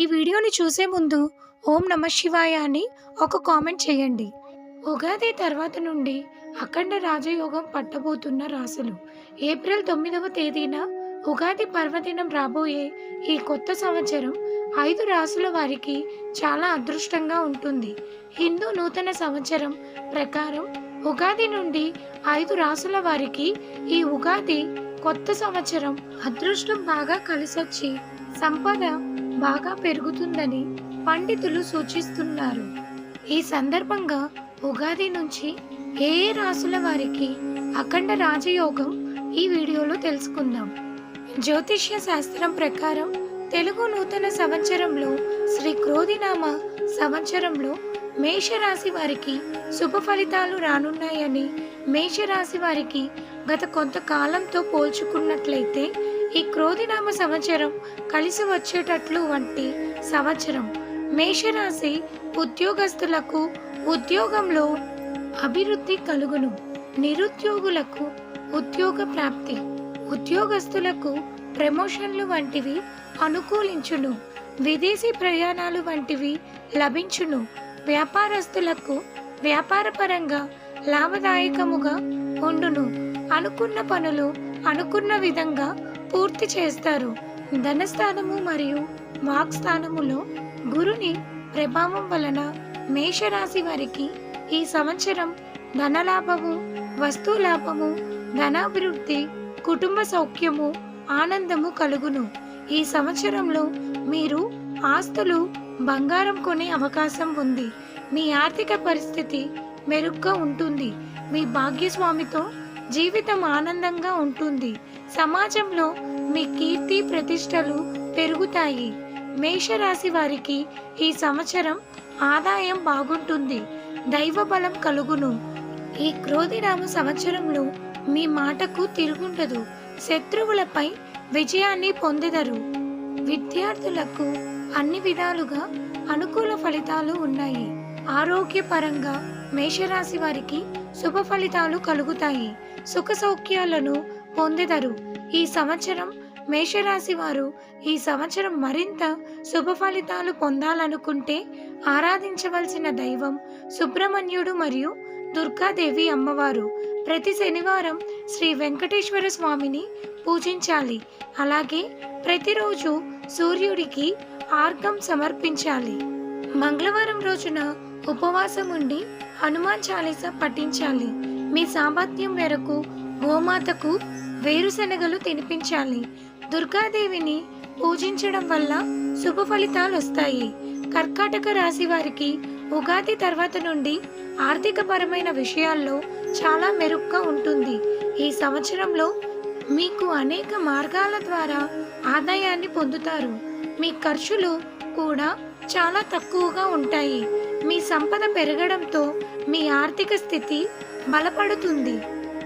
ఈ వీడియోని చూసే ముందు ఓం నమ శివాయ అని ఒక కామెంట్ చేయండి. ఉగాది తర్వాత నుండి అఖండ రాజయోగం పట్టబోతున్న రాసులు ఏప్రిల్ తొమ్మిదవ తేదీన ఉగాది పర్వదినం రాబోయే ఈ కొత్త సంవత్సరం ఐదు రాసుల వారికి చాలా అదృష్టంగా ఉంటుంది. హిందూ నూతన సంవత్సరం ప్రకారం ఉగాది నుండి ఐదు రాసుల వారికి ఈ ఉగాది కొత్త సంవత్సరం అదృష్టం బాగా కలిసొచ్చి సంపద బాగా పెరుగుతుందని పండితులు సూచిస్తున్నారు. ఈ సందర్భంగా ఉగాది నుంచి ఏ ఏ రాసుల వారికి అఖండ రాజయోగం ఈ వీడియోలో తెలుసుకుందాం. జ్యోతిష్య శాస్త్రం ప్రకారం తెలుగు నూతన సంవత్సరంలో శ్రీ క్రోధినామ సంవత్సరంలో మేషరాశి వారికి శుభ ఫలితాలు రానున్నాయని మేషరాశి వారికి గత కొంతకాలంతో పోల్చుకున్నట్లయితే ఈ క్రోధినామ సంవత్సరం కలిసి వచ్చేటట్లు వంటి సంవత్సరం. మేషరాశి ఉద్యోగస్తులకు ఉద్యోగంలో అభివృద్ధి కలుగును. నిరుద్యోగులకు ఉద్యోగ ప్రాప్తి. ఉద్యోగస్తులకు ప్రమోషన్లు వంటివి అనుకూలించును. విదేశీ ప్రయాణాలు వంటివి లభించును. వ్యాపారస్తులకు వ్యాపారపరంగా లాభదాయకముగా ఉండును. అనుకున్న పనులు అనుకున్న విధంగా పూర్తి చేస్తారు. ధనస్థానము మరియు వాక్స్థానములో గురుని ప్రభావం వలన మేషరాశి వారికి ఈ సంవత్సరం ధనలాభము వస్తులాభము ధనాభివృద్ధి కుటుంబ సౌఖ్యము ఆనందము కలుగును. ఈ సంవత్సరంలో మీరు ఆస్తులు బంగారం కొనే అవకాశం ఉంది. మీ ఆర్థిక పరిస్థితి మెరుగ్గా ఉంటుంది. మీ భాగ్యస్వామితో జీవితం ఆనందంగా ఉంటుంది. సమాజంలో మీ కీర్తి ప్రతిష్టలు పెరుగుతాయి. మేషరాశి వారికి ఈ సంవత్సరం ఆదాయం బాగుంటుంది. దైవ బలం కలుగును. ఈ క్రోధిరాము సంవత్సరంలో మీ మాటకు తిరుగుండదు. శత్రువులపై విజయాన్ని పొందెదరు. విద్యార్థులకు అన్ని విధాలుగా అనుకూల ఫలితాలు ఉన్నాయి. ఆరోగ్యపరంగా మేషరాశి వారికి శుభ ఫలితాలు కలుగుతాయి. సుఖ సౌఖ్యాలను పొందెదరు. ఈ సంవత్సరం మేషరాశి వారు ఈ సంవత్సరం మరింత శుభ ఫలితాలు పొందాలనుకుంటే ఆరాధించవలసిన దైవం సుబ్రహ్మణ్యుడు మరియు దుర్గాదేవి అమ్మవారు. ప్రతి శనివారం శ్రీ వెంకటేశ్వర స్వామిని పూజించాలి. అలాగే ప్రతిరోజు సూర్యుడికి ఆర్గం సమర్పించాలి. మంగళవారం రోజున ఉపవాసం ఉండి హనుమాన్ చాలీస పఠించాలి. మీ సామర్థ్యం మేరకు గోమాతకు వేరుశనగలు తినిపించాలి. దుర్గాదేవిని పూజించడం వల్ల శుభ ఫలితాలు వస్తాయి కర్కాటక రాశి వారికి ఉగాది తర్వాత నుండి ఆర్థికపరమైన విషయాల్లో చాలా మెరుగ్గా ఉంటుంది. ఈ సంవత్సరంలో మీకు అనేక మార్గాల ద్వారా ఆదాయాన్ని పొందుతారు. మీ ఖర్చులు కూడా చాలా తక్కువగా ఉంటాయి. మీ సంపద పెరగడంతో మీ ఆర్థిక స్థితి బలపడుతుంది.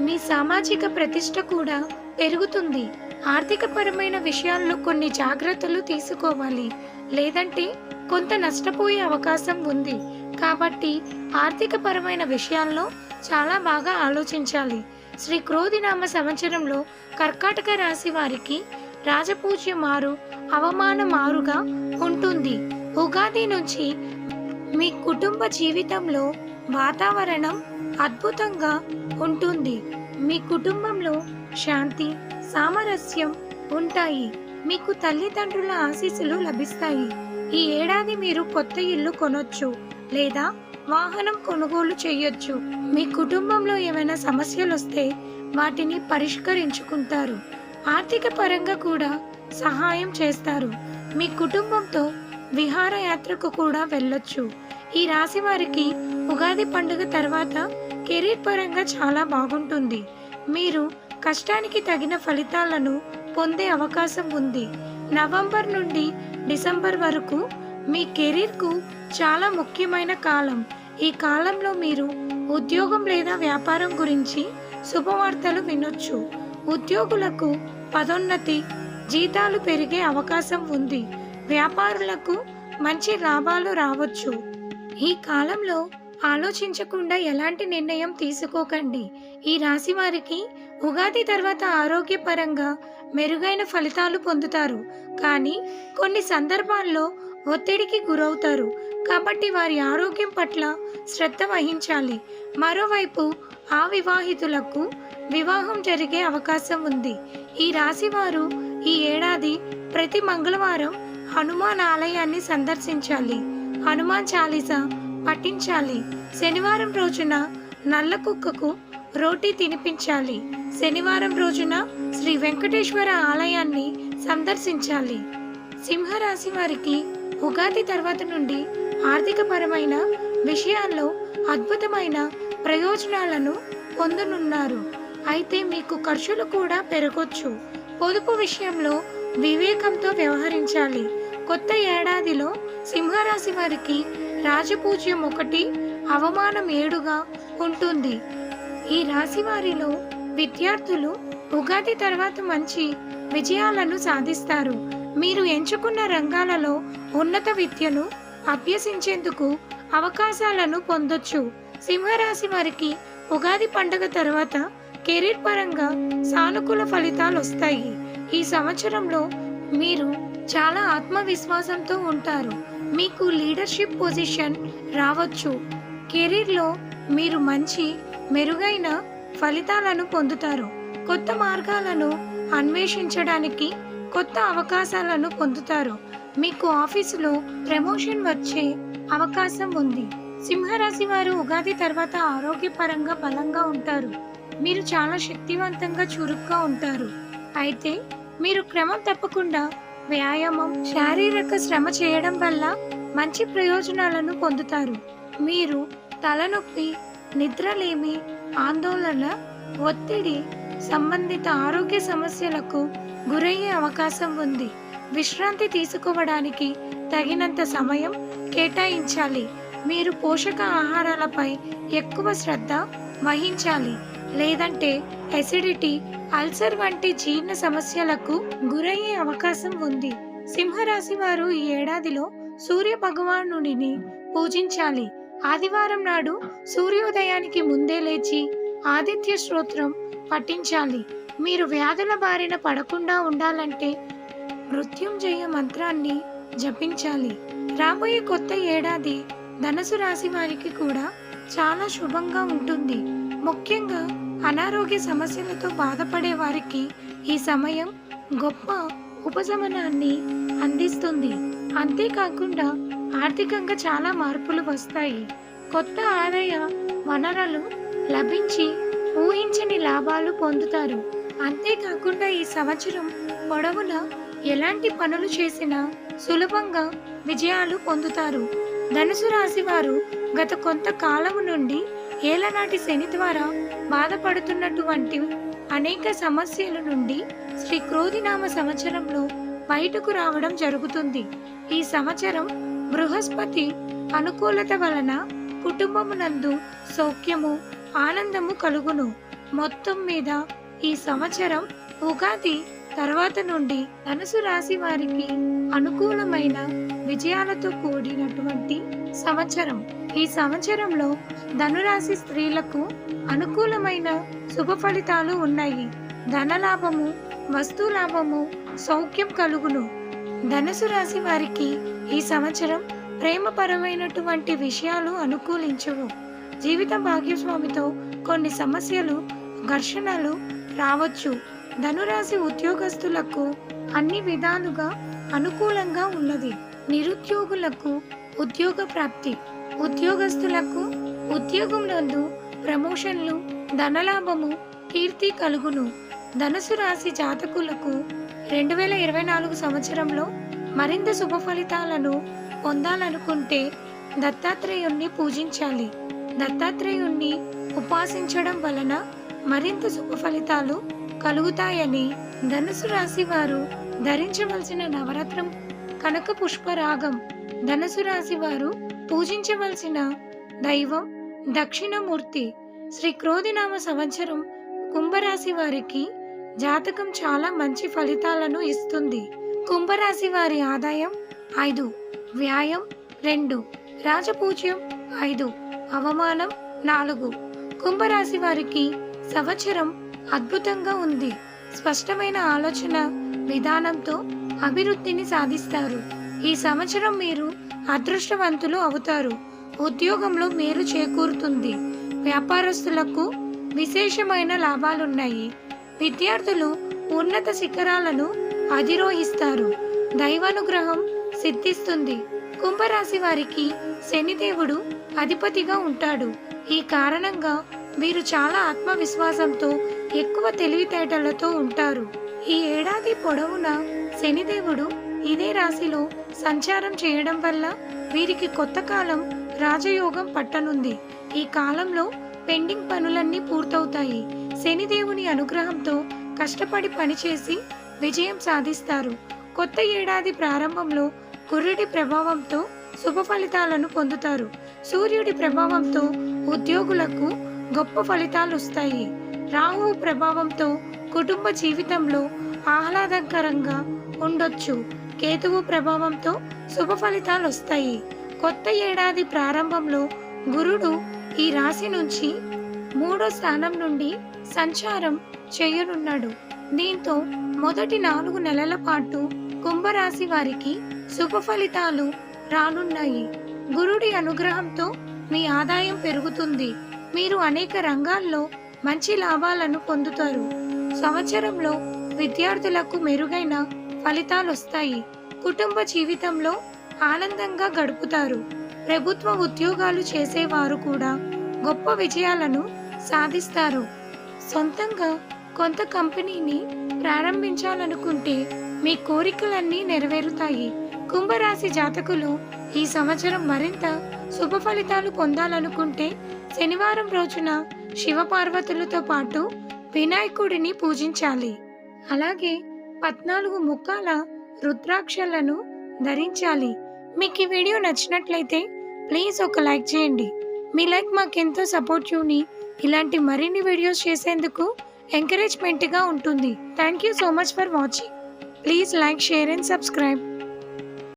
మీ సామాజిక ప్రతిష్ట కూడా పెరుగుతుంది. ఆర్థికపరమైన విషయాల్లో కొన్ని జాగ్రత్తలు తీసుకోవాలి. లేదంటే కొంత నష్టపోయే అవకాశం ఉంది. కాబట్టి ఆర్థికపరమైన విషయాల్లో చాలా బాగా ఆలోచించాలి. శ్రీ క్రోధినామ సంవత్సరంలో కర్కాటక రాశి వారికి రాజపూజ్య మారు అవమాన మారుగా ఉంటుంది. ఉగాది నుంచి మీ కుటుంబ జీవితంలో వాతావరణం అద్భుతంగా ఉంటుంది. మీ కుటుంబంలో శాంతి సామరస్యం ఉంటాయి. మీకు తల్లిదండ్రుల ఆశీస్సులు లభిస్తాయి. ఈ ఏడాది మీరు కొత్త ఇల్లు కొనొచ్చు లేదా వాహనం కొనుగోలు చేయొచ్చు. మీ కుటుంబంలో ఏమైనా సమస్యలు వస్తే వాటిని పరిష్కరించుకుంటారు. ఆర్థిక పరంగా కూడా సహాయం చేస్తారు. మీ కుటుంబంతో విహారయాత్రకు కూడా వెళ్ళొచ్చు. ఈ రాశి వారికి ఉగాది పండుగ తర్వాత కెరీర్ పరంగా చాలా బాగుంటుంది. మీరు కష్టానికి తగిన ఫలితాలను పొందే అవకాశం ఉంది. నవంబర్ నుండి డిసెంబర్ వరకు మీ కెరీర్కు చాలా ముఖ్యమైన కాలం. ఈ కాలంలో మీరు ఉద్యోగం లేదా వ్యాపారం గురించి శుభవార్తలు వినొచ్చు. ఉద్యోగులకు పదోన్నతి జీతాలు పెరిగే అవకాశం ఉంది. వ్యాపారులకు మంచి లాభాలు రావచ్చు. ఈ కాలంలో ఆలోచించకుండా ఎలాంటి నిర్ణయం తీసుకోకండి. ఈ రాశి వారికి ఉగాది తర్వాత ఆరోగ్యపరంగా మెరుగైన ఫలితాలు పొందుతారు. కానీ కొన్ని సందర్భాల్లో ఒత్తిడికి గురవుతారు. కాబట్టి వారి ఆరోగ్యం పట్ల శ్రద్ధ వహించాలి. మరోవైపు ఆ వివాహితులకు వివాహం జరిగే అవకాశం ఉంది. ఈ రాశి వారు ఈ ఏడాది ప్రతి మంగళవారం హనుమాన్ ఆలయాన్ని సందర్శించాలి. హనుమాన్ చాలీసా పఠించాలి శనివారం రోజున నల్ల కుక్కకు రోటీ తినిపించాలి. శనివారం రోజున శ్రీ వెంకటేశ్వర ఆలయాన్ని సందర్శించాలి. సింహరాశి వారికి ఉగాది తర్వాత నుండి ఆర్థికపరమైన విషయాల్లో అద్భుతమైన ప్రయోజనాలను పొందనున్నారు. అయితే మీకు ఖర్చులు కూడా పెరగొచ్చు. పొదుపు విషయంలో వివేకంతో వ్యవహరించాలి. కొత్త ఏడాదిలో సింహరాశి వారికి రాజపూజ్యం ఒకటి అవమానం ఏడుగా ఉంటుంది. ఈ రాశి వారిలో విద్యార్థులు ఉగాది తర్వాత మంచి విజయాలను సాధిస్తారు. మీరు ఎంచుకున్న రంగాలలో ఉన్నత విద్యను అభ్యసించేందుకు అవకాశాలను పొందొచ్చు. సింహరాశి వారికి ఉగాది పండుగ తర్వాత కెరీర్ పరంగా సానుకూల ఫలితాలు వస్తాయి. ఈ సంవత్సరంలో మీరు చాలా ఆత్మవిశ్వాసంతో ఉంటారు. మీకు లీడర్షిప్ పొజిషన్ రావచ్చు. కెరీర్లో మీరు మంచి మెరుగైన ఫలితాలను పొందుతారు. కొత్త మార్గాలను అన్వేషించడానికి కొత్త అవకాశాలను పొందుతారు. మీకు ఆఫీసులో ప్రమోషన్ వచ్చే అవకాశం ఉంది. సింహరాశి వారు ఉగాది తర్వాత ఆరోగ్యపరంగా బలంగా ఉంటారు. మీరు చాలా శక్తివంతంగా చురుగ్గా ఉంటారు. అయితే మీరు క్రమం తప్పకుండా వ్యాయామం శారీరక శ్రమ చేయడం వల్ల మంచి ప్రయోజనాలను పొందుతారు. మీరు తలనొప్పి నిద్రలేమి ఆందోళన ఒత్తిడి సంబంధిత ఆరోగ్య సమస్యలకు గురయ్యే అవకాశం ఉంది. విశ్రాంతి తీసుకోవడానికి తగినంత సమయం కేటాయించాలి. మీరు పోషక ఆహారాలపై ఎక్కువ శ్రద్ధ వహించాలి. లేదంటే ఎసిడిటీ అల్సర్ వంటి జీర్ణ సమస్యలకు గురయ్యే అవకాశం ఉంది. సింహరాశి వారు ఈ ఏడాదిలో సూర్య భగవానుడిని పూజించాలి. ఆదివారం నాడు సూర్యోదయానికి ముందే లేచి ఆదిత్య స్తోత్రం పఠించాలి. మీరు వ్యాధుల బారిన పడకుండా ఉండాలంటే మృత్యుంజయ మంత్రాన్ని జపించాలి. రాబోయే కొత్త ఏడాది ధనుసు రాశి వారికి కూడా చాలా శుభంగా ఉంటుంది. ముఖ్యంగా అనారోగ్య సమస్యలతో బాధపడే వారికి ఈ సమయం గొప్ప ఉపశమనాన్ని అందిస్తుంది. అంతేకాకుండా ఆర్థికంగా చాలా మార్పులు వస్తాయి. కొత్త ఆదాయ వనరులు లభించి ఊహించని లాభాలు పొందుతారు. అంతేకాకుండా ఈ సంవత్సరం పొడవునా ఎలాంటి పనులు చేసినా సులభంగా విజయాలు పొందుతారు. ధనుసు రాశి వారు గత కొంత కాలం నుండి ఏలనాటి శని ద్వారా బాధపడుతున్నటువంటి అనేక సమస్యల నుండి శ్రీ క్రోధినామ సంవత్సరంలో బయటకు రావడం జరుగుతుంది. ఈ సంవత్సరం బృహస్పతి అనుకూలత వలన కుటుంబమునందు సౌఖ్యము ఆనందము కలుగును. మొత్తం మీద ఈ సంవత్సరం ఉగాది తర్వాత నుండి ధనుసు రాశి వారికి అనుకూలమైన విజయాలతో కూడినటువంటి సంవత్సరం. ఈ సంవత్సరంలో ధనురాశి స్త్రీలకు అనుకూలమైన శుభ ఫలితాలు ఉన్నాయి. ధనలాభము వస్తు లాభము సౌఖ్యం కలుగును. ధనుసు రాశి వారికి ఈ సంవత్సరం ప్రేమపరమైనటువంటి విషయాలు అనుకూలించవు. జీవిత భాగ్యస్వామితో కొన్ని సమస్యలు ఘర్షణలు రావచ్చు. ధనురాశి ఉద్యోగస్తులకు అన్ని విధాలుగా అనుకూలంగా ఉన్నది. నిరుద్యోగులకు ఉద్యోగ ప్రాప్తి. ఉద్యోగస్తులకు ఉద్యోగం ప్రమోషన్లు ధనలాభము కీర్తి కలుగును. ధనుసు రాశి జాతకులకు రెండు వేల ఇరవై నాలుగు సంవత్సరంలో మరింత శుభ ఫలితాలను పొందాలనుకుంటే దత్తాత్రేయుణ్ణి పూజించాలి. దత్తాత్రేయుణ్ణి ఉపాసించడం వలన మరింత శుభ ఫలితాలు కలుగుతాయని ధనుసు రాశి వారు ధరించవలసిన నవరత్నం కనక పుష్పరాగం ధనుసు రాశి వారు పూజించవలసిన దైవం దక్షిణమూర్తి శ్రీ క్రోధినామ సంవత్సరం కుంభరాశి వారికి జాతకం చాలా మంచి ఫలితాలను ఇస్తుంది. కుంభరాశి వారి ఆదాయం ఐదు వ్యాయం రెండు రాజపూజ్యం ఐదు అవమానం నాలుగు. కుంభరాశి వారికి సంవత్సరం అద్భుతంగా ఉంది. స్పష్టమైన ఆలోచన విధానంతో అభివృద్ధిని సాధిస్తారు. ఈ సంవత్సరం మీరు అదృష్టవంతులు అవుతారు. ఉద్యోగంలో మేలు చేకూరుతుంది. వ్యాపారస్తులకు విశేషమైన లాభాలున్నాయి. విద్యార్థులు ఉన్నత శిఖరాలను అధిరోహిస్తారు. దైవానుగ్రహం సిద్ధిస్తుంది. కుంభరాశి వారికి శనిదేవుడు అధిపతిగా ఉంటాడు. ఈ కారణంగా వీరు చాలా ఆత్మవిశ్వాసంతో ఎక్కువ తెలివితేటలతో ఉంటారు. ఈ ఏడాది పొడవునా శనిదేవుడు ఇదే రాశిలో సంచారం చేయడం వల్ల వీరికి కొత్త కాలం రాజయోగం పట్టనుంది. ఈ కాలంలో పెండింగ్ పనులన్నీ పూర్తవుతాయి. శనిదేవుని అనుగ్రహంతో కష్టపడి పనిచేసి విజయం సాధిస్తారు. కొత్త ఏడాది ప్రారంభంలో గురుడి ప్రభావంతో శుభ ఫలితాలను పొందుతారు. సూర్యుడి ప్రభావంతో ఉద్యోగులకు గొప్ప ఫలితాలు వస్తాయి రాహువు ప్రభావంతో కుటుంబ జీవితంలో ఆహ్లాదకరంగా ఉండొచ్చు. కేతువు ప్రభావంతో శుభ ఫలితాలు వస్తాయి కొత్త ఏడాది ప్రారంభంలో గురుడు ఈ రాశి నుంచి మూడో స్థానం నుండి సంచారం చేయనున్నాడు. దీంతో మొదటి నాలుగు నెలల పాటు కుంభరాశి వారికి శుభ ఫలితాలు రానున్నాయి. గురుడి అనుగ్రహంతో మీ ఆదాయం పెరుగుతుంది. మీరు అనేక రంగాల్లో మంచి లాభాలను పొందుతారు. సంవత్సరంలో విద్యార్థులకు మెరుగైన ఫలితాలు వస్తాయి కుటుంబ జీవితంలో ఆనందంగా గడుపుతారు. ప్రభుత్వ ఉద్యోగాలు చేసేవారు కూడా గొప్ప విజయాలను సాధిస్తారు. సొంతంగా కొంత కంపెనీని ప్రారంభించాలనుకుంటే మీ కోరికలన్నీ నెరవేరుతాయి. కుంభరాశి జాతకులు ఈ సంవత్సరం మరింత శుభ ఫలితాలు పొందాలనుకుంటే శనివారం రోజున శివపార్వతులతో పాటు వినాయకుడిని పూజించాలి. అలాగే పద్నాలుగు ముఖాల రుద్రాక్షలను ధరించాలి. మీకు ఈ వీడియో నచ్చినట్లయితే ప్లీజ్ ఒక లైక్ చేయండి. మీ లైక్ మాకెంతో సపోర్టివ్ని ఇలాంటి మరిన్ని వీడియోస్ చేసేందుకు ఎంకరేజ్మెంట్గా ఉంటుంది. Thank you so much for watching. Please like share and subscribe.